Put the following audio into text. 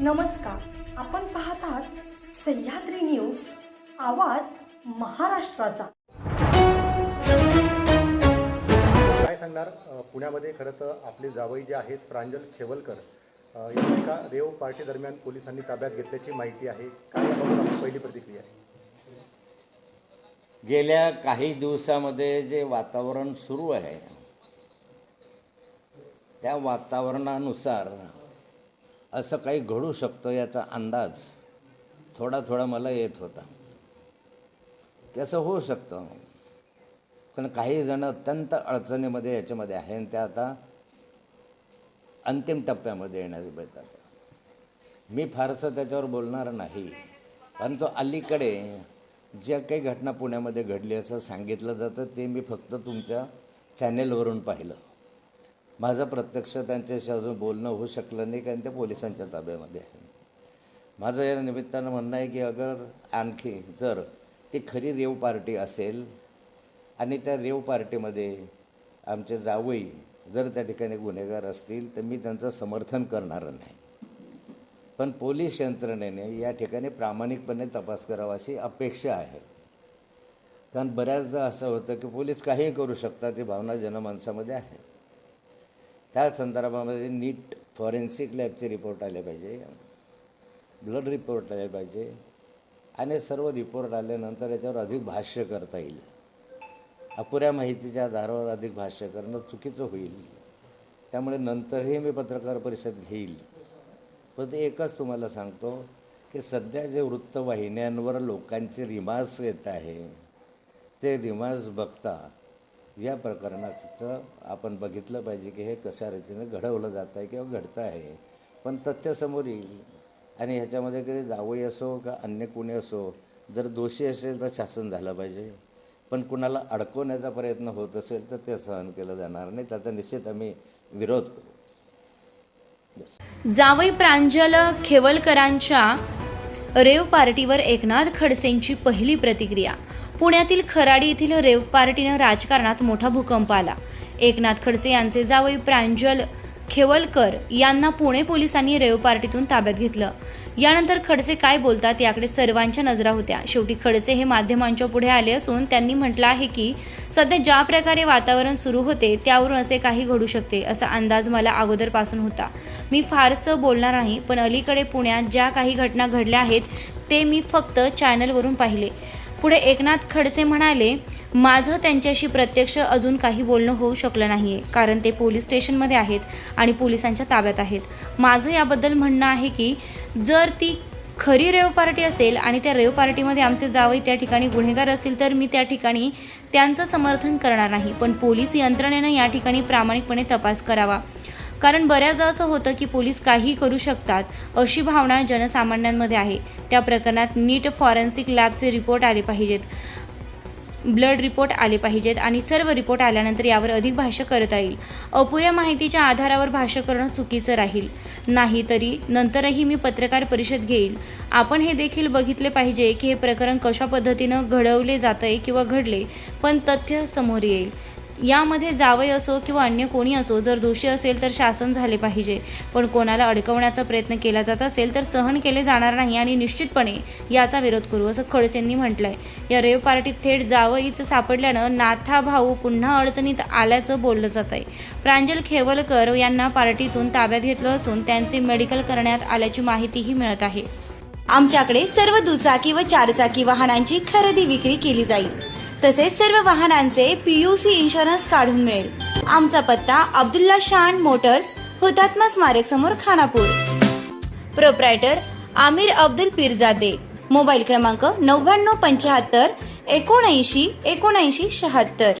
नमस्कार. आपण पाहत आहात सह्याद्री न्यूज आवाज महाराष्ट्राचा. काय सांगणार पुण्यामध्ये खरं तर आपले जावई जे आहेत प्रांजल खेवलकर यांना एका रेव पार्टी दरम्यान पोलिसांनी ताब्यात घेतल्याची माहिती आहे. काय याबाबत आपली पहिली प्रतिक्रिया आहे? गेल्या काही दिवसामध्ये जे वातावरण सुरू आहे त्या वातावरणानुसार असं काही घडू शकतं याचा अंदाज थोडा थोडा मला येत होता. त्याचं होऊ शकतं. पण काही जण अत्यंत अडचणीमध्ये याच्यामध्ये आहे आणि त्या आता अंतिम टप्प्यामध्ये येण्यास बेतात मी फारसं त्याच्यावर बोलणार नाही. परंतु अलीकडे ज्या काही घटना पुण्यामध्ये घडली असं सांगितलं जातं ते मी फक्त तुमच्या चॅनेलवरून पाहिलं. माझं प्रत्यक्ष त्यांच्याशी अजून बोलणं होऊ शकलं नाही कारण ते पोलिसांच्या ताब्यामध्ये आहे माझं या निमित्तानं म्हणणं आहे की अगर आणखी जर ती खरी रेव पार्टी असेल आणि त्या रेव पार्टीमध्ये आमचे जावई जर त्या ठिकाणी गुन्हेगार असतील तर मी त्यांचं समर्थन करणार नाही. पण पोलीस यंत्रणेने या ठिकाणी प्रामाणिकपणे तपास करावा अशी अपेक्षा आहे. कारण बऱ्याचदा असं होतं की पोलीस काहीही करू शकतात ही भावना जनमानसामध्ये आहे. त्या संदर्भामध्ये नीट फॉरेन्सिक लॅबचे रिपोर्ट आले पाहिजे ब्लड रिपोर्ट आले पाहिजे आणि सर्व रिपोर्ट आल्यानंतर याच्यावर अधिक भाष्य करता येईल. अपुऱ्या माहितीच्या आधारावर अधिक भाष्य करणं चुकीचं होईल. त्यामुळे नंतरही मी पत्रकार परिषद घेईल. पण ते एकच तुम्हाला सांगतो की सध्या जे वृत्तवाहिन्यांवर लोकांचे रिमार्क्स येत आहे ते रिमार्क्स बघता या प्रकरणाचं आपण बघितलं पाहिजे की हे कशा रीतीने घडवलं जात आहे किंवा घडतं आहे. पण तथ्यासमोर येईल. आणि ह्याच्यामध्ये कधी जावई असो का अन्य कोणी असो जर दोषी असेल तर शासन झालं पाहिजे. पण कुणाला अडकवण्याचा प्रयत्न होत असेल तर ते सहन केलं जाणार नाही. त्याचा निश्चित आम्ही विरोध करू. जावई प्रांजल खेवलकरांच्या रेव पार्टीवर एकनाथ खडसेंची पहिली प्रतिक्रिया. पुण्यातील खराडी येथील रेव पार्टीनं राजकारणात मोठा भूकंप आला. एकनाथ खडसे यांचे जावई प्रांजल खेवलकर यांना पुणे पोलिसांनी रेव पार्टीतून ताब्यात घेतलं. यानंतर खडसे काय बोलतात याकडे सर्वांच्या नजरा होत्या. शेवटी खडसे हे माध्यमांच्या पुढे आले असून त्यांनी म्हटलं आहे की सध्या ज्या प्रकारे वातावरण सुरू होते त्यावरून असे काही घडू शकते असा अंदाज मला अगोदरपासून होता. मी फारसं बोलणार नाही पण अलीकडे पुण्यात ज्या काही घटना घडल्या आहेत ते मी फक्त चॅनलवरून पाहिले. पुढे एकनाथ खडसे म्हणाले माझं त्यांच्याशी प्रत्यक्ष अजून काही बोलणं होऊ शकलं नाही आहे कारण ते पोलीस स्टेशनमध्ये आहेत आणि पोलिसांच्या ताब्यात आहेत. माझं याबद्दल म्हणणं आहे की जर ती खरी रेव पार्टी असेल आणि त्या रेव पार्टीमध्ये आमचे जावई त्या ठिकाणी गुन्हेगार असतील तर मी त्या ठिकाणी त्यांचं समर्थन करणार नाही. पण पोलीस यंत्रणेनं या ठिकाणी प्रामाणिकपणे तपास करावा. कारण बऱ्याचदा असं होतं की पोलीस काही करू शकतात अशी भावना जनसामान्यांमध्ये आहे. त्या प्रकरणात नीट फॉरेन्सिक लॅबचे रिपोर्ट आले पाहिजेत. ब्लड रिपोर्ट आले पाहिजेत आणि सर्व रिपोर्ट आल्यानंतर यावर अधिक भाष्य करता येईल. अपुऱ्या माहितीच्या आधारावर भाष्य करणं चुकीचं राहील. नाही तरी नंतरही मी पत्रकार परिषद घेईल. आपण हे देखील बघितले पाहिजे की हे प्रकरण कशा पद्धतीनं घडवले जातंय किंवा घडले पण तथ्य समोर येईल. यामध्ये जावई असो किंवा अन्य कोणी असो जर दोषी असेल तर शासन झाले पाहिजे. पण कोणाला अडकवण्याचा प्रयत्न केला जात असेल तर सहन केले जाणार नाही आणि निश्चितपणे याचा विरोध करू असं खडसेंनी म्हटलंय. या रेव पार्टीत थेट जावईचं सापडल्यानं नाथा भाऊ पुन्हा अडचणीत आल्याचं बोललं जात आहे प्रांजल खेवलकर यांना पार्टीतून ताब्यात घेतलं असून त्यांचे मेडिकल करण्यात आल्याची माहितीही मिळत आहे. आमच्याकडे सर्व दुचाकी व चारचाकी वाहनांची खरेदी विक्री केली जाईल. तसेच सर्व वाहनांचे पीयूसी इन्शुरन्स काढून मिळेल. आमचा पत्ता अब्दुल्ला शान मोटर्स हुतात्मा स्मारक समोर खानापूर. प्रोप्रायटर आमिर अब्दुल पिरजादे. मोबाईल क्रमांक नव्याण्णव पंच्याहत्तर एकोणऐंशी एकोणऐंशी शहात्तर.